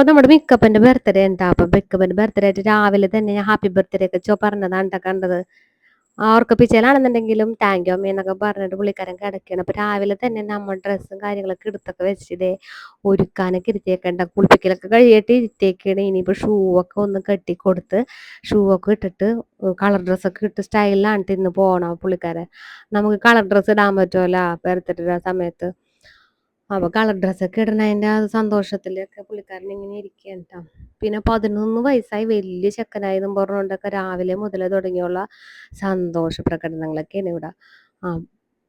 അപ്പോൾ നമ്മുടെ മിക്കപ്പന്റെ ബർത്ത്ഡേ ഉണ്ടാ അപ്പം മിക്കപ്പന്റെ ബർത്ത്ഡേ ആയിട്ട് രാവിലെ തന്നെ ഞാൻ ഹാപ്പി ബർത്ത്ഡേ ഒക്കെ ചോ പറഞ്ഞതാണ് കണ്ടത്. അവർക്ക് ഉറക്കപ്പിച്ചലാണെന്നുണ്ടെങ്കിലും താങ്ക് യു അമ്മ എന്നൊക്കെ പറഞ്ഞിട്ട് പുള്ളിക്കാരൻ കിടക്കുകയാണ് അപ്പോൾ രാവിലെ തന്നെ നമ്മൾ ഡ്രസ്സും കാര്യങ്ങളൊക്കെ എടുത്തൊക്കെ വെച്ചിതേ ഒരുക്കാനൊക്കെ ഇരുത്തിയേക്കണ്ട. കുളിപ്പിക്കലൊക്കെ കഴിയിട്ട് ഇരുത്തിയേക്കാണ്. ഇനിയിപ്പോൾ ഷൂ ഒക്കെ ഒന്ന് കെട്ടി കൊടുത്ത് ഷൂ ഒക്കെ ഇട്ടിട്ട് കളർ ഡ്രസ്സൊക്കെ ഇട്ട് സ്റ്റൈലിലാണ് ഇന്ന് പോകണം പുള്ളിക്കാരൻ. നമുക്ക് കളർ ഡ്രസ്സ് ഇടാൻ പറ്റുമല്ലോ ബർത്ത്ഡേ സമയത്ത്. അപ്പോൾ കളർ ഡ്രസ്സൊക്കെ ഇടണതിന്റെ ആ സന്തോഷത്തിലൊക്കെ പുള്ളിക്കാരൻ ഇങ്ങനെ ട്ടോ. പിന്നെ പതിനൊന്ന് വയസ്സായി വലിയ ചെക്കനായതും പറഞ്ഞുകൊണ്ടൊക്കെ രാവിലെ മുതലേ തുടങ്ങിയുള്ള സന്തോഷ പ്രകടനങ്ങളൊക്കെയാണ് ഇവിടെ. ആ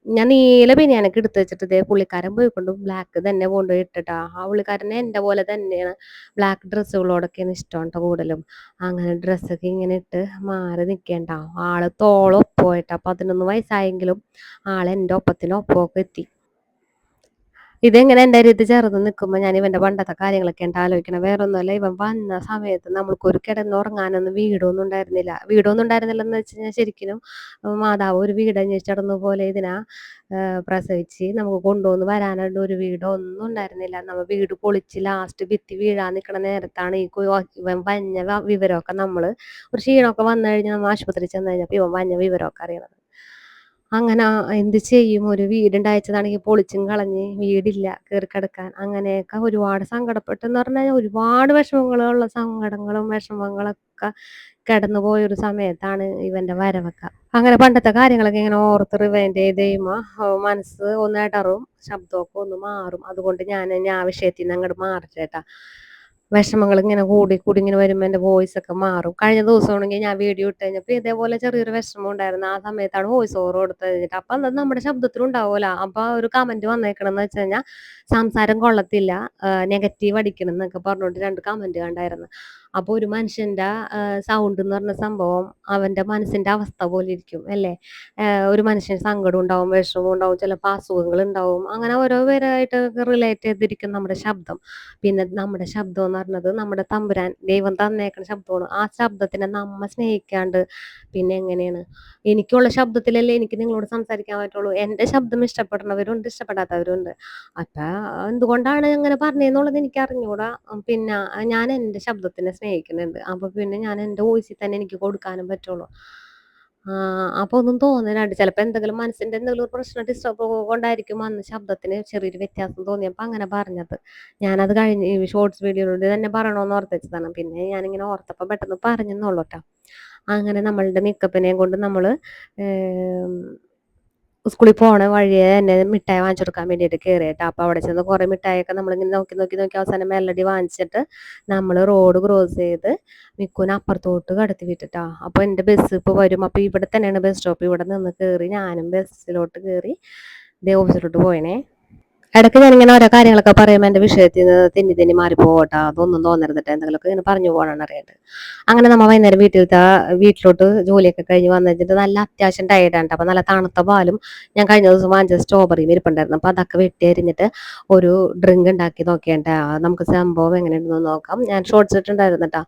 ഞാൻ നീല ബനിയാനൊക്കെ എടുത്ത് വെച്ചിട്ട് ഇതേ പുള്ളിക്കാരൻ പോയിക്കൊണ്ട് ബ്ലാക്ക് തന്നെ കൊണ്ടുപോയി ഇട്ടിട്ടാ. ആ പുള്ളിക്കാരനെ എന്റെ പോലെ തന്നെയാണ് ബ്ലാക്ക് ഡ്രസ്സുകളോടൊക്കെയാണ് ഇഷ്ടം കേട്ടോ കൂടുതലും. അങ്ങനെ ഡ്രസ്സൊക്കെ ഇങ്ങനെ ഇട്ട് മാറി നിൽക്കേണ്ട ആൾ തോളൊപ്പമായിട്ടാ പതിനൊന്ന് വയസ്സായെങ്കിലും ആൾ എന്റെ ഒപ്പത്തിന് ഒപ്പമൊക്കെ എത്തി. ഇതെങ്ങനെ എന്റെ അരിയത്ത് ചേർന്ന് നിൽക്കുമ്പോൾ ഞാൻ ഇവന്റെ പണ്ടത്തെ കാര്യങ്ങളൊക്കെ ഉണ്ട് ആലോചിക്കണം. വേറെ ഒന്നുമല്ല ഇവൻ വന്ന സമയത്ത് നമ്മൾക്കൊരു കിടന്നുറങ്ങാനൊന്നും വീടൊന്നും ഉണ്ടായിരുന്നില്ല. വീടൊന്നും ഉണ്ടായിരുന്നില്ല എന്ന് വെച്ച് കഴിഞ്ഞാൽ ശരിക്കും മാതാവ് ഒരു വീട് അന്വേഷിച്ചിടന്ന പോലെ ഇതിനാ പ്രസവിച്ച് നമുക്ക് കൊണ്ടുവന്ന് വരാനായിട്ട് ഒരു വീടോ ഒന്നും ഉണ്ടായിരുന്നില്ല. നമ്മൾ വീട് പൊളിച്ച് ലാസ്റ്റ് ഭിത്തി വീഴാൻ നിൽക്കണ നേരത്താണ് ഈ ഇവൻ വഞ്ഞ വിവരമൊക്കെ നമ്മൾ ഒരു ക്ഷീണമൊക്കെ വന്നു കഴിഞ്ഞാൽ നമ്മൾ ആശുപത്രിയിൽ ചെന്ന് കഴിഞ്ഞപ്പോൾ ഇവൻ വഞ്ഞ വിവരമൊക്കെ അറിയണത്. അങ്ങനെ എന്ത് ചെയ്യും? ഒരു വീടുണ്ടായച്ചതാണെങ്കിൽ പൊളിച്ചും കളഞ്ഞ് വീടില്ല കയറി കിടക്കാൻ. അങ്ങനെയൊക്കെ ഒരുപാട് സങ്കടപ്പെട്ടെന്ന് പറഞ്ഞാൽ ഒരുപാട് വിഷമങ്ങളുള്ള സങ്കടങ്ങളും വിഷമങ്ങളൊക്കെ കിടന്നു പോയൊരു സമയത്താണ് ഇവന്റെ വരവൊക്കെ. അങ്ങനെ പണ്ടത്തെ കാര്യങ്ങളൊക്കെ ഇങ്ങനെ ഓർത്ത് റിവൈൻഡ് ചെയ്ത് മനസ്സ് ഒന്ന് ഇടറും ശബ്ദമൊക്കെ ഒന്ന് മാറും. അതുകൊണ്ട് ഞാൻ ഞാൻ വിഷയത്തിൽ നിന്ന് അങ്ങോട്ട് മാറിച്ചേട്ടാ വിഷമങ്ങൾ ഇങ്ങനെ കൂടി കൂടി ഇങ്ങനെ വരുമ്പോൾ എന്റെ വോയിസ് ഒക്കെ മാറും. കഴിഞ്ഞ ദിവസമാണെങ്കിൽ ഞാൻ വീഡിയോ ഇട്ട് കഴിഞ്ഞപ്പോൾ ഇതേപോലെ ചെറിയൊരു വിഷമം ഉണ്ടായിരുന്നു. ആ സമയത്താണ് വോയിസ് ഓവർ കൊടുത്തു കഴിഞ്ഞിട്ട്. അപ്പം അത് നമ്മുടെ ശബ്ദത്തിലും അപ്പോൾ അപ്പം ഒരു കമന്റ് വന്നേക്കണമെന്ന് വെച്ച് കഴിഞ്ഞാൽ സംസാരം കൊള്ളത്തില്ല നെഗറ്റീവ് അടിക്കണം എന്നൊക്കെ പറഞ്ഞുകൊണ്ട് രണ്ട് കമന്റ് കണ്ടായിരുന്നു. അപ്പോൾ ഒരു മനുഷ്യന്റെ സൗണ്ട് എന്ന് പറഞ്ഞ സംഭവം അവന്റെ മനസ്സിന്റെ അവസ്ഥ പോലെ ഇരിക്കും അല്ലേ? ഒരു മനുഷ്യന് സങ്കടം ഉണ്ടാവും വിഷമം ഉണ്ടാവും ചിലപ്പോൾ അസുഖങ്ങൾ ഉണ്ടാവും. അങ്ങനെ ഓരോ പേരായിട്ട് റിലേറ്റ് ചെയ്തിരിക്കും നമ്മുടെ ശബ്ദം. പിന്നെ നമ്മുടെ ശബ്ദം എന്ന് പറഞ്ഞത് നമ്മുടെ തമ്പുരാൻ ദൈവം തന്നേക്കുന്ന ശബ്ദമാണ്. ആ ശബ്ദത്തിനെ നമ്മ സ്നേഹിക്കാണ്ട് പിന്നെ എങ്ങനെയാണ്? എനിക്കുള്ള ശബ്ദത്തിലല്ലേ എനിക്ക് നിങ്ങളോട് സംസാരിക്കാൻ പറ്റുള്ളൂ. എന്റെ ശബ്ദം ഇഷ്ടപ്പെടുന്നവരുണ്ട് ഇഷ്ടപ്പെടാത്തവരുണ്ട്. അപ്പം എന്തുകൊണ്ടാണ് അങ്ങനെ പറഞ്ഞതെന്നുള്ളത് എനിക്ക് അറിഞ്ഞുകൂടാ പിന്നെ ഞാൻ എന്റെ ശബ്ദത്തിനെ സ്നേഹിക്കുന്നുണ്ട് അപ്പൊ പിന്നെ ഞാൻ എന്റെ വോയിസിൽ തന്നെ എനിക്ക് കൊടുക്കാനും പറ്റുള്ളൂ. അപ്പൊ ഒന്നും തോന്നലുണ്ട്. ചിലപ്പോ എന്തെങ്കിലും മനസ്സിന്റെ എന്തെങ്കിലും ഒരു പ്രശ്നം ഡിസ്റ്റർബ് കൊണ്ടായിരിക്കും അന്ന് ശബ്ദത്തിന് ചെറിയൊരു വ്യത്യാസം തോന്നിയപ്പോ അങ്ങനെ പറഞ്ഞത്. ഞാനത് കഴിഞ്ഞ് ഈ ഷോർട്സ് വീഡിയോയിലൂടെ തന്നെ പറയണമെന്ന് ഓർത്ത് വെച്ചതാണ് പിന്നെ ഞാനിങ്ങനെ ഓർത്തപ്പോ പെട്ടെന്ന് പറഞ്ഞെന്നുള്ളൂ കേട്ടോ അങ്ങനെ നമ്മളുടെ മേക്കപ്പിനെയും കൊണ്ട് നമ്മൾ ഏം, സ്കൂളിൽ പോണ വഴിയെ തന്നെ മിഠായി വാങ്ങിച്ചു കൊടുക്കാൻ വേണ്ടിയിട്ട് കയറിയിട്ട് അപ്പോൾ അവിടെ ചെന്ന് കുറേ മിഠായിയൊക്കെ നമ്മളിങ്ങനെ നോക്കി നോക്കി നോക്കി അവസാനം മെല്ലടി വാങ്ങിച്ചിട്ട് നമ്മൾ റോഡ് ക്രോസ് ചെയ്ത് മിക്കുവിനെ അപ്പുറത്തോട്ട് കടത്തി വിട്ടിട്ടാ. അപ്പോൾ എന്റെ ബസ് ഇപ്പോൾ വരും. അപ്പോൾ ഇവിടെ തന്നെയാണ് ബസ് സ്റ്റോപ്പ് ഇവിടെ നിന്ന് കയറി ഞാനും ബസ്സിലോട്ട് കയറി ദേ ഓഫീസിലോട്ട് പോയണേ ഇടയ്ക്ക് ഞാനിങ്ങനെ ഓരോ കാര്യങ്ങളൊക്കെ പറയുമ്പോൾ എന്റെ വിഷയത്തിൽ നിന്ന് തെന്നി തെന്നി മാറിപ്പോകട്ടെ അതൊന്നും തോന്നരുതട്ടെ എന്തെങ്കിലുമൊക്കെ ഇങ്ങനെ പറഞ്ഞു പോകണമെന്ന് അറിയേണ്ടത് അങ്ങനെ നമ്മൾ വൈകുന്നേരം വീട്ടിലത്തെ വീട്ടിലോട്ട് ജോലിയൊക്കെ കഴിഞ്ഞ് വന്നു കഴിഞ്ഞിട്ട് നല്ല അത്യാവശ്യം ടയർഡാണ് അപ്പോൾ നല്ല തണുത്ത പാലും ഞാൻ കഴിഞ്ഞ ദിവസം വാങ്ങിച്ച സ്ട്രോബെറിയും ഇരിപ്പുണ്ടായിരുന്നു. അപ്പോൾ അതൊക്കെ വെട്ടി അരിഞ്ഞിട്ട് ഒരു ഡ്രിങ്ക് ഉണ്ടാക്കി നോക്കിയേണ്ട നമുക്ക് സംഭവം എങ്ങനെയുണ്ടെന്ന് നോക്കാം. ഞാൻ ഷോർട്സ് ഇട്ടുണ്ടായിരുന്നു കേട്ടോ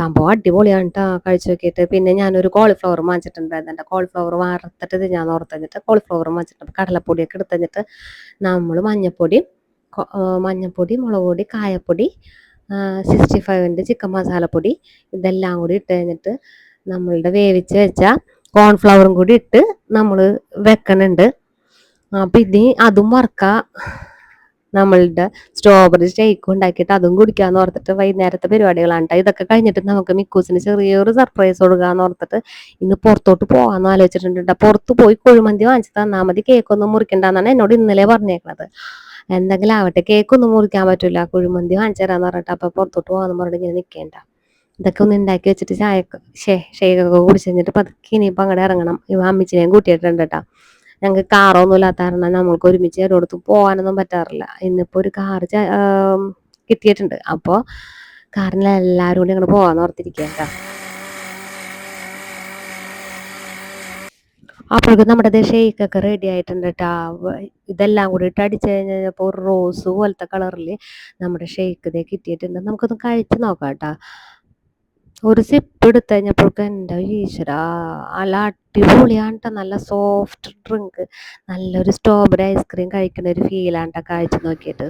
സംഭവം അടിപൊളിയാണ് കേട്ടോ കഴിച്ചു നോക്കിയിട്ട് പിന്നെ ഞാനൊരു കോളിഫ്ലവർ വാങ്ങിച്ചിട്ടുണ്ടായിരുന്നു കോളിഫ്ലവർ വറുത്തിട്ട് ഞാൻ ഓർത്തഞ്ഞിട്ട് കോളിഫ്ലവർ വാങ്ങിച്ചിട്ട് കടലപ്പൊടിയൊക്കെ എടുത്തഞ്ഞിട്ട് നമ്മൾ മഞ്ഞപ്പൊടി മഞ്ഞപ്പൊടി മുളക് പൊടി കായപ്പൊടി സിക്സ്റ്റി ഫൈവിന്റെ ചിക്കൻ മസാലപ്പൊടി ഇതെല്ലാം കൂടി ഇട്ട് കഴിഞ്ഞിട്ട് നമ്മളുടെ വേവിച്ച് വെച്ച കോൺഫ്ലവറും കൂടി ഇട്ട് നമ്മൾ വെക്കണുണ്ട്. അപ്പം ഇനി അതും വറുക്കുക നമ്മളുടെ സ്ട്രോബെറി ഷേക്ക് ഉണ്ടാക്കിയിട്ട് അതും കുടിക്കാന്ന് ഓർത്തിട്ട് വൈകുന്നേരത്തെ പരിപാടികളാണ് കേട്ടോ ഇതൊക്കെ കഴിഞ്ഞിട്ട് നമുക്ക് മിക്കൂസിന് ചെറിയൊരു സർപ്രൈസ് കൊടുക്കാന്ന് ഓർത്തിട്ട് ഇന്ന് പുറത്തോട്ട് പോകാന്ന് ആലോചിച്ചിട്ടുണ്ട് ട്ടോ. പുറത്ത് പോയി കുഴിമന്തി വാങ്ങിച്ച് തന്നാൽ മതി. കേക്ക് ഒന്നും മുറിക്കണ്ടെന്നാണ് എന്നോട് ഇന്നലെ പറഞ്ഞേക്കണത്. എന്തെങ്കിലും ആവട്ടെ കേക്ക് ഒന്നും മുറിക്കാൻ പറ്റില്ല കുഴിമന്തി വാങ്ങിച്ചു തരാന്ന് പറഞ്ഞിട്ട് അപ്പൊ പുറത്തോട്ട് പോകാന്ന് പറഞ്ഞിട്ട് ഇങ്ങനെ നിൽക്കേണ്ട ഇതൊക്കെ ഒന്ന് ഉണ്ടാക്കി വെച്ചിട്ട് ചായ ഷേ ഷേക്കൊക്കെ കുടിച്ച് കഴിഞ്ഞിട്ട് പതുക്കെ ഇനിയിപ്പോൾ അങ്ങോട്ട് ഇറങ്ങണം. ഇവ അമ്മച്ചിനെയും കൂട്ടിയിട്ടുണ്ട് കേട്ടോ ഞങ്ങൾക്ക് കാറൊന്നും ഇല്ലാത്ത കാരണം നമ്മൾക്ക് ഒരുമിച്ച് ഒരിടത്ത് പോകാനൊന്നും പറ്റാറില്ല. ഇന്നിപ്പോൾ ഒരു കാറ് കിട്ടിയിട്ടുണ്ട്. അപ്പോൾ കാറിൽ എല്ലാവരും കൂടി അങ്ങോട്ട് പോകാന്ന് ഓർത്തിരിക്കുക കേട്ടോ അപ്പോഴേക്കും നമ്മുടെ ഷേക്കൊക്കെ റെഡി ആയിട്ടുണ്ട് കേട്ടോ ഇതെല്ലാം കൂടി ഇട്ട് അടിച്ച് കഴിഞ്ഞപ്പോൾ റോസ് പോലത്തെ കളറിൽ നമ്മുടെ ഷേക്ക് ഇതേ കിട്ടിയിട്ടുണ്ട്. നമുക്കൊന്ന് കഴിച്ച് നോക്കാം കേട്ടോ ഒരു സിപ്പ് എടുത്ത് കഴിഞ്ഞപ്പോഴേക്കും എന്റെ ഈശ്വര നല്ല അടിപൊളിയാണ് നല്ല സോഫ്റ്റ് ഡ്രിങ്ക് നല്ലൊരു സ്ട്രോബെറി ഐസ്ക്രീം കഴിക്കുന്ന ഒരു ഫീലാണ് കഴിച്ചു നോക്കിയിട്ട്.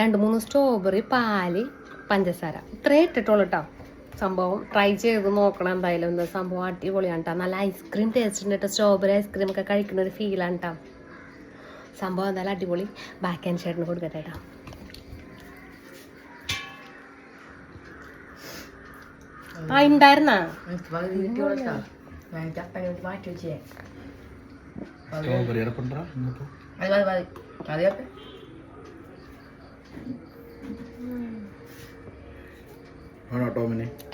രണ്ട് മൂന്ന് സ്ട്രോബെറി പാൽ പഞ്ചസാര. ഇത്രേ ഇട്ടിട്ടുള്ളൂ കേട്ടോ സംഭവം ട്രൈ ചെയ്ത് നോക്കണം എന്തായാലും എന്താ സംഭവം അടിപൊളിയാണ് കേട്ടോ നല്ല ഐസ്ക്രീം ടേസ്റ്റ് ഉണ്ട് കേട്ടോ. സ്ട്രോബെറി ഐസ്ക്രീം ഒക്കെ കഴിക്കുന്ന ഒരു ഫീലാണ് കേട്ടോ സംഭവം എന്തായാലും അടിപൊളി. ബാക്ക് ആൻഡ് ഷേട്ടിന് കൊടുക്കട്ടെ കേട്ടോ ആ ഉണ്ടായിരുന്നാ മാറ്റി വെച്ചേ. അത് മതി മതി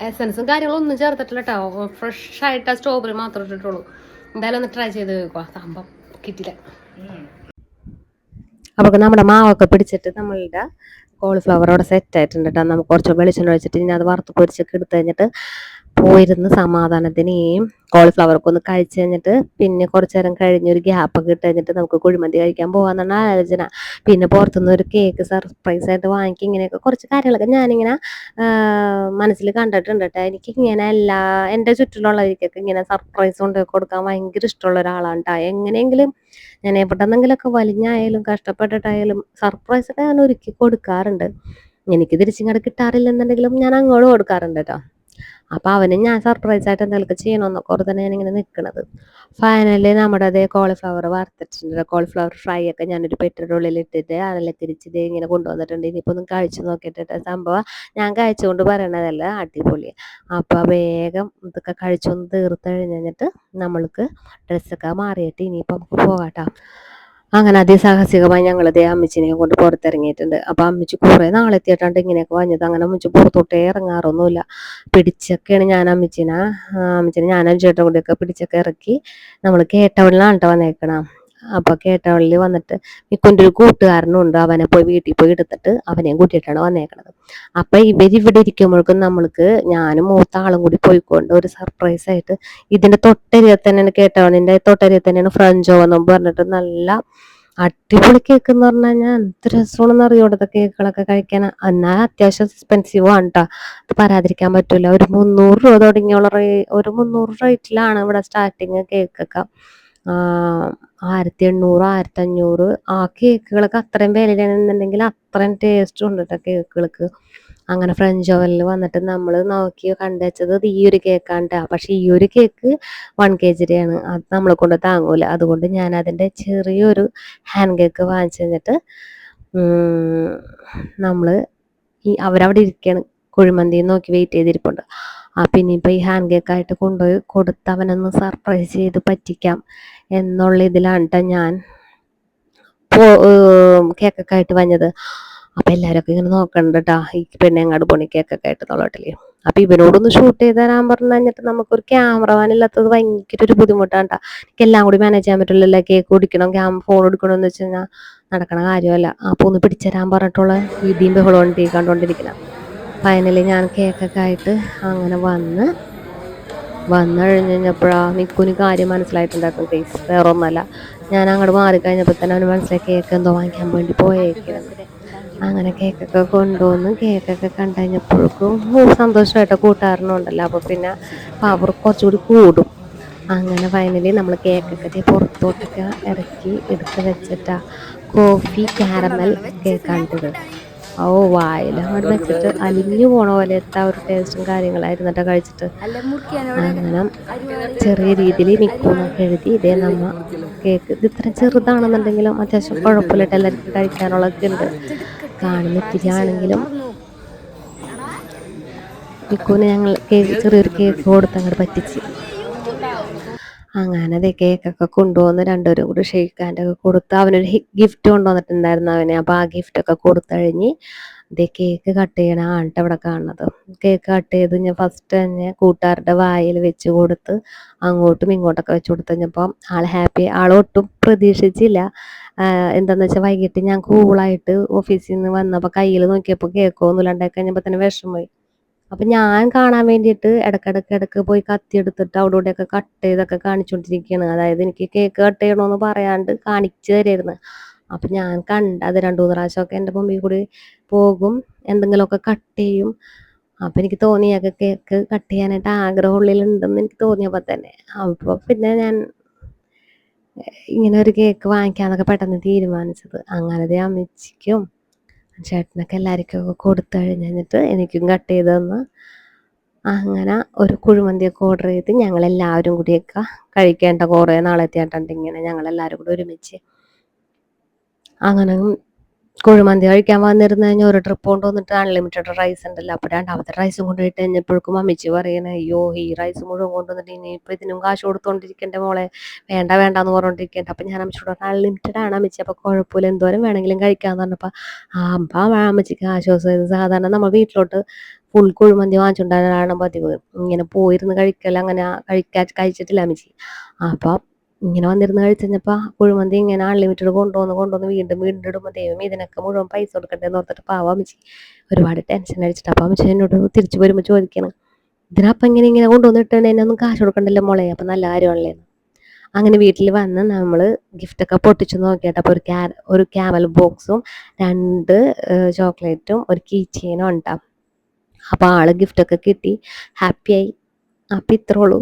എസൻസും കാര്യങ്ങളും ഒന്നും ചേർത്തിട്ടില്ല കേട്ടോ ഫ്രഷ് ആയിട്ട് സ്ട്രോബെറി മാത്രം ഇട്ടിട്ടുള്ളൂ. എന്തായാലും ഒന്ന് ട്രൈ ചെയ്ത് നോക്കുക സംഭവം കിട്ടില്ല. അപ്പോൾ നമ്മുടെ മാവൊക്കെ പിടിച്ചിട്ട് നമ്മളുടെ കോളിഫ്ലവർ അവിടെ സെറ്റ് ആയിട്ടുണ്ട് കേട്ടോ നമുക്ക് കുറച്ച് വെളിച്ചെണ്ണ ഒഴിച്ചിട്ട് ഇനി അത് വറുത്ത് പൊരിച്ചൊക്കെ എടുത്ത് കഴിഞ്ഞിട്ട് പോയിരുന്ന് സമാധാനത്തിന് ഈ കോളിഫ്ലവർക്ക് ഒന്ന് കഴിച്ചു കഴിഞ്ഞിട്ട് പിന്നെ കുറച്ചു നേരം കഴിഞ്ഞ് ഒരു ഗ്യാപ്പൊക്കെ ഇട്ട് കഴിഞ്ഞിട്ട് നമുക്ക് കുഴിമന്തി കഴിക്കാൻ പോകാമെന്നാണ് ആലോചന. പിന്നെ പുറത്തുനിന്ന് ഒരു കേക്ക് സർപ്രൈസ് ആയിട്ട് വാങ്ങിക്കുക ഇങ്ങനെയൊക്കെ കുറച്ച് കാര്യങ്ങളൊക്കെ ഞാനിങ്ങനെ മനസ്സിൽ കണ്ടിട്ടുണ്ട് കേട്ടോ. എനിക്ക് ഇങ്ങനെ എല്ലാ എന്റെ ചുറ്റിലുള്ളവർക്കൊക്കെ ഇങ്ങനെ സർപ്രൈസ് കൊണ്ട് കൊടുക്കാൻ ഭയങ്കര ഇഷ്ടമുള്ള ഒരാളാണ് കേട്ടോ. എങ്ങനെയെങ്കിലും ഞാൻ എവിടെന്നെങ്കിലൊക്കെ വലിഞ്ഞായാലും കഷ്ടപ്പെട്ടിട്ടായാലും സർപ്രൈസ് ഒക്കെ ഞാൻ ഒരുക്കി കൊടുക്കാറുണ്ട്. എനിക്ക് തിരിച്ചിങ്ങോട്ട് കിട്ടാറില്ലെന്നുണ്ടെങ്കിലും ഞാൻ അങ്ങോട്ട് കൊടുക്കാറുണ്ട് കേട്ടോ. അപ്പൊ അവന് ഞാൻ സർപ്രൈസ് ആയിട്ട് എന്തെങ്കിലുമൊക്കെ ചെയ്യണമെന്നൊക്കെ ഓർത്ത് തന്നെ ഞാനിങ്ങനെ നിൽക്കുന്നത് ഫൈനലി നമ്മുടെ അതേ കോളിഫ്ലവർ വറുത്തിട്ടുണ്ട് കോളിഫ്ലവർ ഫ്രൈ ഒക്കെ ഞാനൊരു പെട്ടിയുടെ ഉള്ളിൽ ഇട്ടിട്ട് അതിലെ തിരിച്ച് ഇതേ ഇങ്ങനെ കൊണ്ടുവന്നിട്ടുണ്ട്. ഇനിയിപ്പോൾ ഒന്ന് കഴിച്ചു നോക്കിയിട്ട് സംഭവം ഞാൻ കഴിച്ചുകൊണ്ട് പറയണതല്ല അടിപൊളി. അപ്പോൾ വേഗം ഇതൊക്കെ കഴിച്ചൊന്ന് തീർത്ത് കഴിഞ്ഞ് കഴിഞ്ഞിട്ട് നമ്മൾക്ക് ഡ്രസ്സൊക്കെ മാറിയിട്ട് ഇനിയിപ്പോൾ നമുക്ക് പോകാട്ടോ അങ്ങനെ അതിസാഹസികമായി അതേ അമ്മച്ചിനെ കൊണ്ട് പുറത്തിറങ്ങിയിട്ടുണ്ട്. അപ്പോൾ അമ്മച്ചി കുറേ നാളെത്തിയിട്ടുണ്ട് ഇങ്ങനെയൊക്കെ വന്നത്. അങ്ങനെ അമ്മച്ചി പുറത്തോട്ടേ ഇറങ്ങാറൊന്നുമില്ല. പിടിച്ചൊക്കെയാണ് ഞാൻ അമ്മച്ചിനെ അമ്മച്ചിനെ ഞാനും ചേട്ടൻ കൂടെയൊക്കെ പിടിച്ചൊക്കെ ഇറക്കി നമ്മൾ കേട്ടവളിലാണ് കേട്ടോ വന്നേക്കണം. അപ്പോൾ കേട്ടവളിൽ വന്നിട്ട് മിക്കുന്റെ ഒരു കൂട്ടുകാരനുണ്ട് അവനെ പോയി വീട്ടിൽ പോയി എടുത്തിട്ട് അവനെയും കൂട്ടിയിട്ടാണ് വന്നേക്കണത്. അപ്പോൾ ഇവരിവിടെ ഇരിക്കുമ്പോഴേക്കും നമ്മൾക്ക് ഞാനും മൂത്ത ആളും കൂടി പോയിക്കൊണ്ട് ഒരു സർപ്രൈസ് ആയിട്ട് ഇതിന്റെ തൊട്ടരിയെ തന്നെയാണ് കേട്ടവണിന്റെ തൊട്ടരിയെ തന്നെയാണ് ഫ്രഞ്ച് ഓവെന്നും പറഞ്ഞിട്ട് നല്ല അടിപൊളി കേക്ക് എന്ന് പറഞ്ഞു കഴിഞ്ഞാൽ എന്ത് രസമാണെന്ന് അറിയോ കേക്കുകളൊക്കെ കഴിക്കാൻ. എന്നാൽ അത്യാവശ്യം എക്സ്പെൻസീവ് ആണ് കേട്ടോ അത് പറയാതിരിക്കാൻ പറ്റൂല. ഒരു മുന്നൂറ് രൂപ തുടങ്ങിയുള്ള ഒരു മുന്നൂറ് റേറ്റിലാണ് ഇവിടെ സ്റ്റാർട്ടിങ് കേക്കൊക്കെ ആയിരത്തി എണ്ണൂറ് ആയിരത്തി അഞ്ഞൂറ് ആ കേക്കുകളൊക്കെ അത്രയും വിലയിലാണെന്നുണ്ടെങ്കിൽ അത്രയും ടേസ്റ്റും ഉണ്ട് കേട്ടോ കേക്കുകൾക്ക്. അങ്ങനെ ഫ്രഞ്ച് ഓവനിൽ വന്നിട്ട് നമ്മൾ നോക്കി കണ്ടുവച്ചത് ഈ ഒരു കേക്കാണ്. പക്ഷെ ഈ ഒരു കേക്ക് വൺ കെ ജിയുടെയാണ് അത് നമ്മളെ കൊണ്ട് താങ്ങൂല. അതുകൊണ്ട് ഞാൻ അതിന്റെ ചെറിയൊരു ഹാൻഡ് കേക്ക് വാങ്ങിച്ചു കഴിഞ്ഞിട്ട് നമ്മൾ ഈ അവരവിടെ ഇരിക്കുകയാണ് കുഴിമന്തി നോക്കി വെയിറ്റ് ചെയ്തിരിപ്പുണ്ട്. ആ പിന്നെ ഇപ്പം ഈ ഹാൻഡ് കേക്ക് ആയിട്ട് കൊണ്ടുപോയി കൊടുത്ത് അവനൊന്ന് സർപ്രൈസ് ചെയ്ത് പറ്റിക്കാം എന്നുള്ള ഇതിലാണ് ഞാൻ പോ കേക്കൊക്കെ ആയിട്ട് വന്നത് അപ്പം എല്ലാവരൊക്കെ ഇങ്ങനെ നോക്കണ്ട കേട്ടാ ഈ പെണ്ണെ അങ്ങോട്ട് പോണി കേക്കൊക്കെ ആയിട്ട് തൊള്ളോട്ടില്ലേ അപ്പം ഇവനോടൊന്ന് ഷൂട്ട് ചെയ്ത് തരാൻ പറഞ്ഞു കഴിഞ്ഞിട്ട് നമുക്കൊരു ക്യാമറമാൻ ഇല്ലാത്തത് ഭയങ്കര ഒരു ബുദ്ധിമുട്ടാണ് കേട്ടോ എനിക്ക് എല്ലാം കൂടി മാനേജ് ചെയ്യാൻ പറ്റില്ലല്ലോ കേക്ക് കുടിക്കണം ക്യാം ഫോൺ എടുക്കണം എന്ന് വെച്ച് കഴിഞ്ഞാൽ നടക്കണ കാര്യമല്ല. അപ്പോൾ ഒന്ന് പിടിച്ചു തരാൻ പറഞ്ഞിട്ടുള്ള ഇടിയും ബഹളം കണ്ടുകൊണ്ടിരിക്കണം ഫൈനലി ഞാൻ കേക്കൊക്കെ ആയിട്ട് അങ്ങനെ വന്ന് വന്നു കഴിഞ്ഞ് കഴിഞ്ഞപ്പോഴാണ് മിക്കുന് കാര്യം മനസ്സിലായിട്ടുണ്ടായിരുന്നു. ടേസ്റ്റ് വേറെ ഒന്നല്ല ഞാൻ അങ്ങോട്ട് മാറി കഴിഞ്ഞപ്പോൾ തന്നെ അവന് മനസ്സിലായി കേക്ക് എന്തോ വാങ്ങിക്കാൻ വേണ്ടി പോയേക്കുന്നത് അങ്ങനെ കേക്കൊക്കെ കൊണ്ടുവന്ന് കേക്കൊക്കെ കണ്ടു കഴിഞ്ഞപ്പോഴേക്കും സന്തോഷമായിട്ട് കൂട്ടുകാരനുണ്ടല്ലോ അപ്പോൾ പിന്നെ പവർ കുറച്ചുകൂടി കൂടും. അങ്ങനെ ഫൈനലി നമ്മൾ കേക്കൊക്കെ പുറത്തോട്ടൊക്കെ ഇറക്കി എടുത്ത് വെച്ചിട്ടാണ് കോഫി കാരമൽ കേക്കാണിട്ടത് ഓ വായിൽ അവിടെ വെച്ചിട്ട് അലിഞ്ഞു പോണ പോലെ ആ ഒരു ടേസ്റ്റും കാര്യങ്ങളായിരുന്നു കേട്ടോ കഴിച്ചിട്ട്. അങ്ങനെ ചെറിയ രീതിയിൽ നിൽക്കും എഴുതി ഇതേ നമ്മ കേക്ക്. ഇത് ഇത്ര ചെറുതാണെന്നുണ്ടെങ്കിലും അത്യാവശ്യം കുഴപ്പമില്ലാട്ട് എല്ലാവർക്കും കഴിക്കാനുള്ളതൊക്കെ ഉണ്ട്. കാണുന്ന ഇത്തിരി ആണെങ്കിലും ഞങ്ങൾ കേക്ക് ചെറിയൊരു കേക്ക് കൊടുത്ത് അങ്ങോട്ട് പറ്റിച്ച്. അങ്ങനെ ദേ കേക്കൊക്കെ കൊണ്ടുവന്ന് രണ്ടുപേരും കൂടി ഷെയ്ക്ക് ഹാൻഡൊക്കെ കൊടുത്ത് അവനൊരു ഗിഫ്റ്റ് കൊണ്ടുവന്നിട്ടുണ്ടായിരുന്നു അവനെ. അപ്പോൾ ആ ഗിഫ്റ്റൊക്കെ കൊടുത്തഴിഞ്ഞ് ദേ കേക്ക് കട്ട് ചെയ്യണ ആണ്ട്ട് ഇവിടെ കാണുന്നത്. കേക്ക് കട്ട് ചെയ്ത് ഞാൻ ഫസ്റ്റ് തന്നെ കൂട്ടുകാരുടെ വായിൽ വെച്ച് കൊടുത്ത് അങ്ങോട്ടും ഇങ്ങോട്ടൊക്കെ വെച്ച് കൊടുത്ത് കഴിഞ്ഞപ്പം ആൾ ഹാപ്പി ആളൊട്ടും പ്രതീക്ഷിച്ചില്ല. എന്താണെന്ന് വെച്ചാൽ വൈകിട്ട് ഞാൻ കൂളായിട്ട് ഓഫീസിൽ നിന്ന് വന്നപ്പോൾ കയ്യിൽ നോക്കിയപ്പോൾ കേക്കൊന്നും ഉണ്ടായി കഴിഞ്ഞപ്പോൾ തന്നെ വിഷമമായി. അപ്പം ഞാൻ കാണാൻ വേണ്ടിയിട്ട് ഇടക്കിടക്ക് ഇടയ്ക്ക് പോയി കത്തി എടുത്തിട്ട് അവിടെ ഇവിടെയൊക്കെ കട്ട് ചെയ്തൊക്കെ കാണിച്ചുകൊണ്ടിരിക്കുകയാണ് അതായത് എനിക്ക് കേക്ക് കട്ട് ചെയ്യണമെന്ന് പറയാണ്ട് കാണിച്ചു തരായിരുന്നു. അപ്പം ഞാൻ കണ്ട അത് രണ്ടു മൂന്ന് പ്രാവശ്യമൊക്കെ എന്റെ മുമ്പിൽ കൂടി പോകും. എന്തെങ്കിലുമൊക്കെ കട്ട് ചെയ്യും. അപ്പം എനിക്ക് തോന്നി തോന്നിയൊക്കെ കേക്ക് കട്ട് ചെയ്യാനായിട്ട് ആഗ്രഹം ഉള്ളിലുണ്ടെന്ന് എനിക്ക് തോന്നിയപ്പോൾ തന്നെ. അപ്പോൾ പിന്നെ ഞാൻ ഇങ്ങനെ ഒരു കേക്ക് വാങ്ങിക്കാന്നൊക്കെ പെട്ടെന്ന് തീരുമാനിച്ചത്. അങ്ങനെ അമ്മച്ചിക്കും ചേട്ടനൊക്കെ എല്ലാവർക്കും കൊടുത്തു കഴിഞ്ഞ് കഴിഞ്ഞിട്ട് എനിക്കും കട്ട് ചെയ്ത് തന്ന്. അങ്ങനെ ഒരു കുഴിമന്തിയൊക്കെ ഓർഡർ ചെയ്ത് ഞങ്ങളെല്ലാവരും കൂടിയൊക്കെ കഴിക്കേണ്ട കുറേ നാളെത്തിയായിട്ടുണ്ട് ഇങ്ങനെ ഞങ്ങളെല്ലാവരും കൂടി ഒരുമിച്ച്. അങ്ങനെ കുഴിമന്തി കഴിക്കാൻ വന്നിരുന്നു കഴിഞ്ഞാൽ ഒരു ട്രിപ്പ് കൊണ്ട് വന്നിട്ട് അൺലിമിറ്റഡ് റൈസ് ഉണ്ടല്ലോ അപ്പോൾ രണ്ടാമത്തെ റൈസും കൊണ്ടുപോയിട്ട് കഴിഞ്ഞപ്പോഴേക്കും അമ്മച്ചി പറയണേ അയ്യോ ഈ റൈസ് മുഴുവൻ കൊണ്ടുവന്നിട്ട് ഇനിയിപ്പോൾ ഇതിനും കാശ് കൊടുത്തുകൊണ്ടിരിക്കേണ്ട മോളെ? വേണ്ട വേണ്ട എന്ന് പറഞ്ഞോണ്ടിരിക്കണ്ട. അപ്പം ഞാൻ അമ്മച്ചോട് പറഞ്ഞു അൺലിമിറ്റഡ് ആണ് അമ്മച്ചി അപ്പോൾ കുഴപ്പമില്ല എന്തോരം വേണമെങ്കിലും കഴിക്കാമെന്ന് പറഞ്ഞപ്പോൾ ആ അപ്പം അമ്മച്ചിക്ക് ആശ്വാസം സാധാരണ നമ്മൾ വീട്ടിലോട്ട് ഫുൾ കുഴിമന്തി വാങ്ങിച്ചുണ്ടാകാനാണ് പതിവ്. ഇങ്ങനെ പോയിരുന്ന് കഴിക്കല്ല അങ്ങനെ കഴിക്കാ കഴിച്ചിട്ടില്ല അമ്മച്ചി. അപ്പം ഇങ്ങനെ വന്നിരുന്ന് കഴിച്ചപ്പോ കുഴിമന്തി ഇങ്ങനെ അൺലിമിറ്റഡ് കൊണ്ടുവന്ന് കൊണ്ടുവന്ന് വീണ്ടും വീണ്ടും ഇടുമ്പോൾ ദൈവം ഇതിനൊക്കെ മുഴുവൻ പൈസ കൊടുക്കണ്ടേന്ന് ഓർത്തിട്ട് പാവം അമ്മച്ചി. ഒരുപാട് ടെൻഷൻ അടിച്ചിട്ട് അപ്പം അമ്മച്ചി എന്നോട് തിരിച്ചു വരുമ്പോൾ ചോദിക്കണം ഇതിനപ്പം ഇങ്ങനെ ഇങ്ങനെ കൊണ്ടുവന്ന് എന്നെ ഒന്നും കാശ് കൊടുക്കണ്ടല്ലോ മോളെ? അപ്പം നല്ല കാര്യമാണല്ലേ? അങ്ങനെ വീട്ടിൽ വന്ന് നമ്മൾ ഗിഫ്റ്റൊക്കെ പൊട്ടിച്ചു നോക്കിയിട്ട് അപ്പോൾ ഒരു ക്യാ ഒരു ക്യാമൽ ബോക്സും രണ്ട് ചോക്ലേറ്റും ഒരു കീ ചെയിനും ഉണ്ടാവും അപ്പോൾ ആൾ ഗിഫ്റ്റൊക്കെ കിട്ടി. ഹാപ്പിയായി അപ്പം ഇത്രേ ഉള്ളൂ.